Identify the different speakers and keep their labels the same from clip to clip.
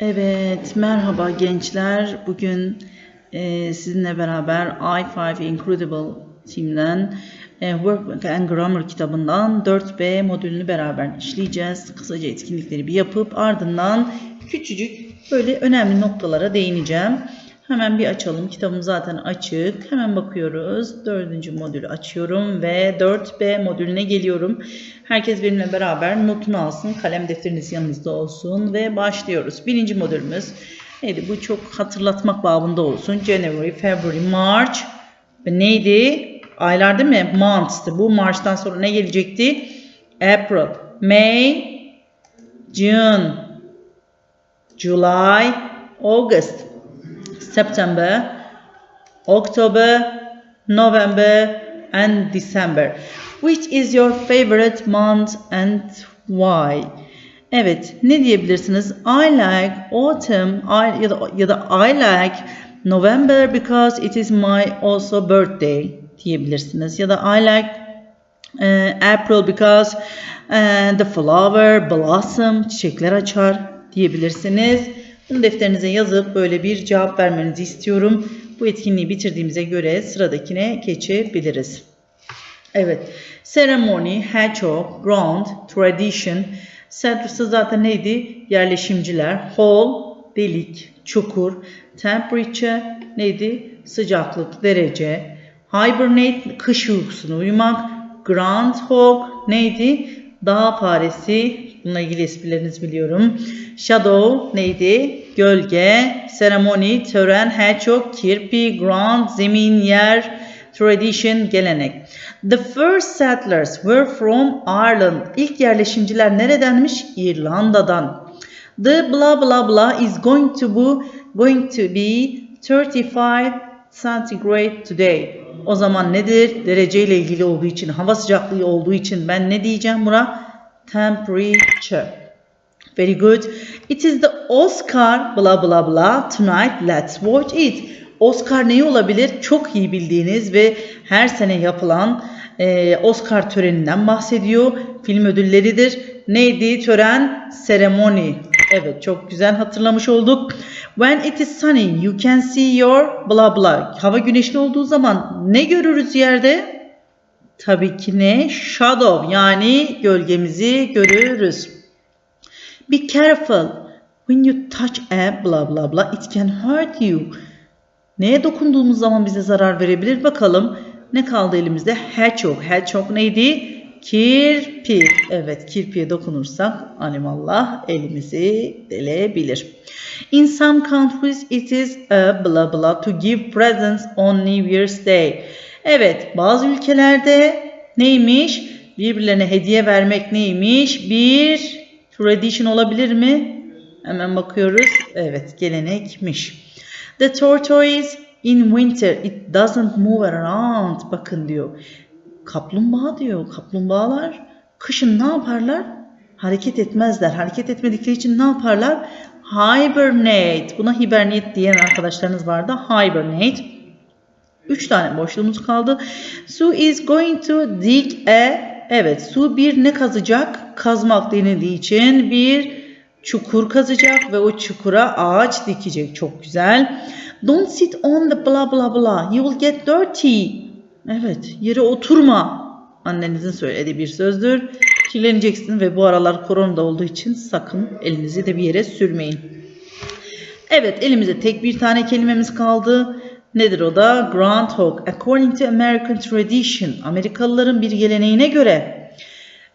Speaker 1: Evet, merhaba gençler. Bugün e, sizinle beraber I5 Incredible Team'den e, Workbook and Grammar kitabından 4B modülünü beraber işleyeceğiz. Kısaca etkinlikleri bir yapıp ardından küçücük böyle önemli noktalara değineceğim. Hemen bir açalım. Kitabım zaten açık. Hemen bakıyoruz. Dördüncü modülü açıyorum ve 4B modülüne geliyorum. Herkes benimle beraber notunu alsın. Kalem defteriniz yanınızda olsun ve başlıyoruz. Birinci modülümüz. Neydi? Bu çok hatırlatmak babında olsun. January, February, March neydi? Aylar değil mi? Months'tı. Bu March'tan sonra ne gelecekti? April, May, June, July, August. September, October, November, and December. Which is your favorite month and why? Evet, ne diyebilirsiniz? I like autumn I, ya, da, ya da I like November because it is my also birthday diyebilirsiniz. Ya da I like uh, April because uh, the flower blossom çiçekler açar diyebilirsiniz. Bunu defterinize yazıp böyle bir cevap vermenizi istiyorum. Bu etkinliği bitirdiğimize göre sıradakine geçebiliriz. Evet. Ceremony, hedgehog, ground, tradition. Centrası zaten neydi? Yerleşimciler. Hole, delik, çukur. Temperature neydi? Sıcaklık, derece. Hibernate, kış uykusuna uyumak. Groundhog neydi? Dağ faresi. Bununla ilgili esprilerinizi biliyorum. Shadow neydi? Gölge. Ceremony, tören, hedgehog, kirpi, ground, zemin, yer, tradition, gelenek. The first settlers were from Ireland. İlk yerleşimciler neredenmiş? İrlanda'dan. The blah blah blah is going to be going to be 35 centigrade today. O zaman nedir? Dereceyle ilgili olduğu için, hava sıcaklığı olduğu için ben ne diyeceğim buna? Temperature. Very good. It is the Oscar blah blah blah tonight. Let's watch it. Oscar neyi olabilir? Çok iyi bildiğiniz ve her sene yapılan e, Oscar töreninden bahsediyor. Film ödülleridir. Neydi tören? Seremoni. Evet çok güzel hatırlamış olduk. When it is sunny you can see your blah blah. Hava güneşli olduğu zaman ne görürüz yerde? Tabii ki ne? Shadow yani gölgemizi görürüz. Be careful. When you touch a blah blah blah it can hurt you. Neye dokunduğumuz zaman bize zarar verebilir? Bakalım ne kaldı elimizde? Hedgehog. Hedgehog neydi? Kirpi. Evet kirpiye dokunursak animallah elimizi delebilir. In some countries it is a blah blah to give presents on New Year's Day. Evet bazı ülkelerde neymiş? Birbirlerine hediye vermek neymiş? Bir tradition olabilir mi? Hemen bakıyoruz. Evet gelenekmiş. The tortoise in winter it doesn't move around. Bakın diyor. Kaplumbağa diyor. Kaplumbağalar kışın ne yaparlar? Hareket etmezler. Hareket etmedikleri için ne yaparlar? Hibernate. Buna hibernate diyen arkadaşlarınız vardı. Hibernate. Üç tane boşluğumuz kaldı. Sue is going to dig a Evet, Su bir ne kazacak? Kazmak denildiği için bir çukur kazacak ve o çukura ağaç dikecek. Çok güzel. Don't sit on the blah blah blah. You will get dirty. Evet, yere oturma. Annenizin söylediği bir sözdür. Kirleneceksin ve bu aralar koronada olduğu için sakın elinizi de bir yere sürmeyin. Evet, elimizde tek bir tane kelimemiz kaldı. Nedir o da? Groundhog. According to American tradition, Amerikalıların bir geleneğine göre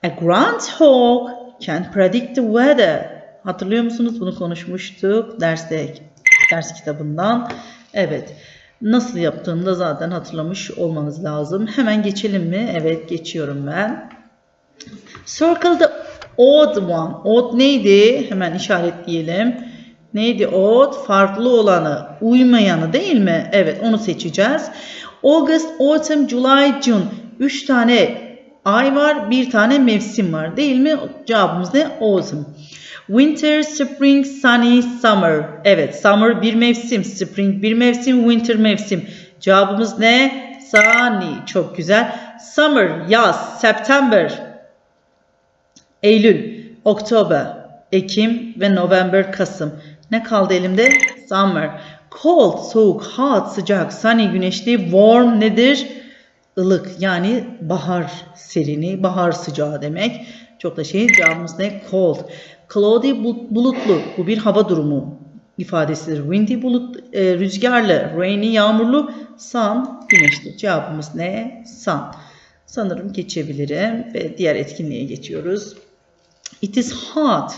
Speaker 1: a groundhog can predict the weather. Hatırlıyor musunuz? Bunu konuşmuştuk derste, ders kitabından. Evet. Nasıl yaptığını da zaten hatırlamış olmanız lazım. Hemen geçelim mi? Evet, geçiyorum ben. Circle the odd one. Odd neydi? Hemen işaretleyelim. Neydi odd? Farklı olanı, uymayanı değil mi? Evet onu seçeceğiz. August, Autumn, July, June. 3 tane ay var, bir tane mevsim var değil mi? Cevabımız ne? Autumn. Winter, Spring, Sunny, Summer. Evet summer bir mevsim, spring bir mevsim, winter mevsim. Cevabımız ne? Sunny. Çok güzel. Summer, yaz, September, Eylül, Oktober, Ekim ve November, Kasım. Ne kaldı elimde? Summer. Cold, soğuk, hot, sıcak, sunny, güneşli, warm nedir? ılık yani bahar serini, bahar sıcağı demek. Çok da şey cevabımız ne? Cold. Cloudy bul- bulutlu. Bu bir hava durumu ifadesidir. Windy bulut e, rüzgarlı, rainy yağmurlu, sun güneşli. Cevabımız ne? Sun. Sanırım geçebilirim ve diğer etkinliğe geçiyoruz. It is hot.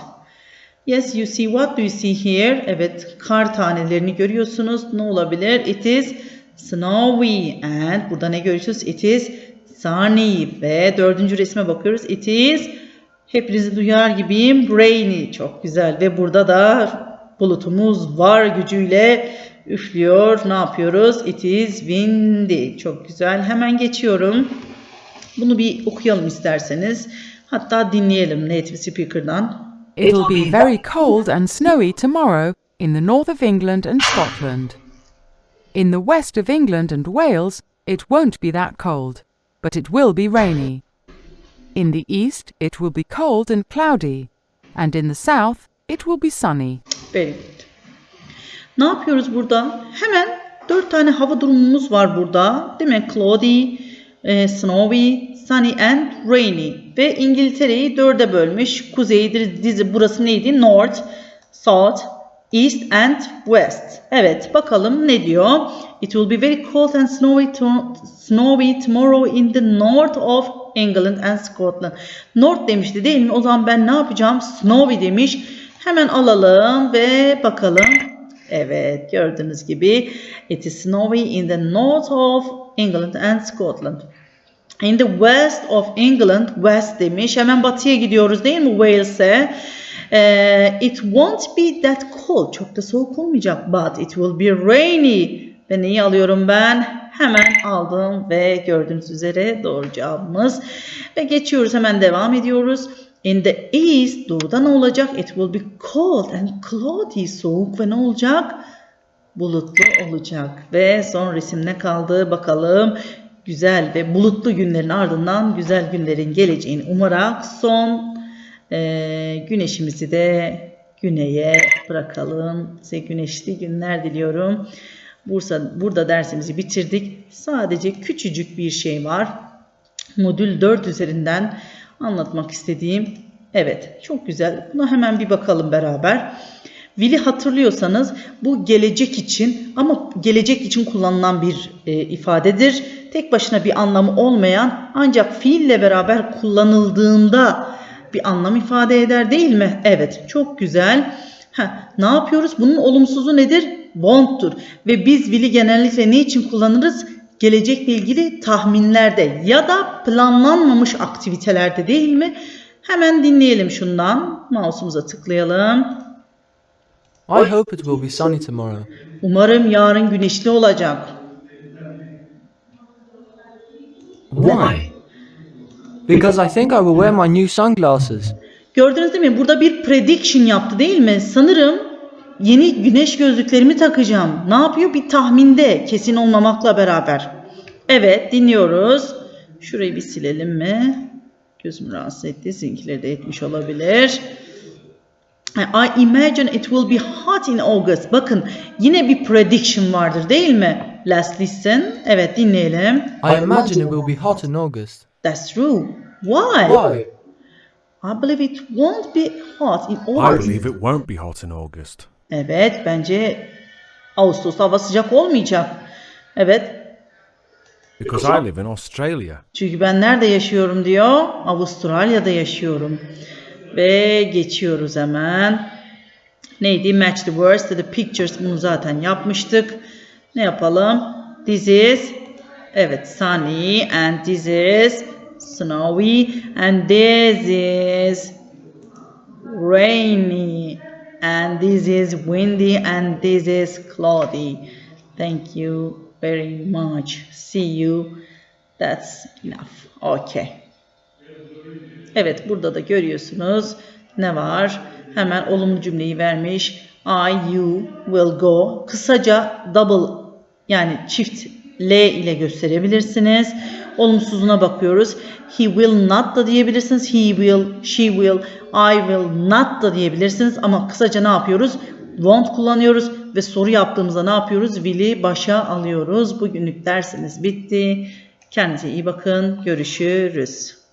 Speaker 1: Yes, you see what do you see here? Evet, kar tanelerini görüyorsunuz. Ne olabilir? It is snowy and burada ne görüyorsunuz? It is sunny ve dördüncü resme bakıyoruz. It is hepinizi duyar gibiyim. Rainy. Çok güzel ve burada da bulutumuz var gücüyle üflüyor. Ne yapıyoruz? It is windy. Çok güzel. Hemen geçiyorum. Bunu bir okuyalım isterseniz. Hatta dinleyelim native speaker'dan.
Speaker 2: It'll be very cold and snowy tomorrow in the north of England and Scotland. In the west of England and Wales, it won't be that cold, but it will be rainy. In the east, it will be cold and cloudy, and in the south, it will be sunny.
Speaker 1: Very. Ne yapıyoruz burada? Hemen dört tane hava durumumuz var burada. Değil mi? Cloudy, e, snowy, sunny and rainy. Ve İngiltere'yi dörde bölmüş. Kuzeydir dizi burası neydi? North, South, East and West. Evet bakalım ne diyor? It will be very cold and snowy, to- snowy tomorrow in the north of England and Scotland. North demişti değil mi? O zaman ben ne yapacağım? Snowy demiş. Hemen alalım ve bakalım. Evet gördüğünüz gibi it is snowy in the north of England and Scotland. In the west of England, west demiş. Hemen batıya gidiyoruz değil mi Wales'e? Ee, it won't be that cold. Çok da soğuk olmayacak. But it will be rainy. Ve neyi alıyorum ben? Hemen aldım ve gördüğünüz üzere doğru cevabımız. Ve geçiyoruz hemen devam ediyoruz. In the east, doğuda ne olacak? It will be cold and cloudy. Soğuk ve ne olacak? bulutlu olacak. Ve son resim ne kaldı bakalım. Güzel ve bulutlu günlerin ardından güzel günlerin geleceğini umarak son eee, güneşimizi de güneye bırakalım. Size güneşli günler diliyorum. Bursa, burada dersimizi bitirdik. Sadece küçücük bir şey var. Modül 4 üzerinden anlatmak istediğim. Evet, çok güzel. Buna hemen bir bakalım beraber. Will'i hatırlıyorsanız bu gelecek için ama gelecek için kullanılan bir e, ifadedir. Tek başına bir anlamı olmayan ancak fiille beraber kullanıldığında bir anlam ifade eder değil mi? Evet, çok güzel. Ha, ne yapıyoruz? Bunun olumsuzu nedir? Won't'tur. Ve biz will'i genellikle ne için kullanırız? Gelecekle ilgili tahminlerde ya da planlanmamış aktivitelerde değil mi? Hemen dinleyelim şundan. Mouse'umuza tıklayalım.
Speaker 3: I hope it will be sunny tomorrow.
Speaker 1: Umarım yarın güneşli olacak.
Speaker 3: Why? Because I think I will wear my new sunglasses.
Speaker 1: Gördünüz değil mi? Burada bir prediction yaptı değil mi? Sanırım yeni güneş gözlüklerimi takacağım. Ne yapıyor? Bir tahminde kesin olmamakla beraber. Evet dinliyoruz. Şurayı bir silelim mi? Gözümü rahatsız etti. Sizinkileri de etmiş olabilir. I imagine it will be hot in August. Bakın yine bir prediction vardır değil mi? Let's listen. Evet dinleyelim.
Speaker 3: I imagine it will be hot in August.
Speaker 1: That's true. Why?
Speaker 3: Why?
Speaker 1: I believe it won't be hot in
Speaker 4: I
Speaker 1: August.
Speaker 4: believe it won't be hot in August.
Speaker 1: Evet bence Ağustos'ta hava sıcak olmayacak. Evet
Speaker 4: Because I live in Australia.
Speaker 1: çünkü ben nerede yaşıyorum diyor. Avustralya'da yaşıyorum. Ve geçiyoruz hemen. Neydi? Match the words to the pictures. Bunu zaten yapmıştık. Ne yapalım? This is Evet sunny and this is snowy and this is rainy and this is windy and this is cloudy. Thank you very much. See you. That's enough. Okay. Evet burada da görüyorsunuz ne var? Hemen olumlu cümleyi vermiş. I, you will go. Kısaca double yani çift L ile gösterebilirsiniz. Olumsuzuna bakıyoruz. He will not da diyebilirsiniz. He will, she will, I will not da diyebilirsiniz. Ama kısaca ne yapıyoruz? won't kullanıyoruz ve soru yaptığımızda ne yapıyoruz? Will'i başa alıyoruz. Bugünlük dersimiz bitti. Kendinize iyi bakın. Görüşürüz.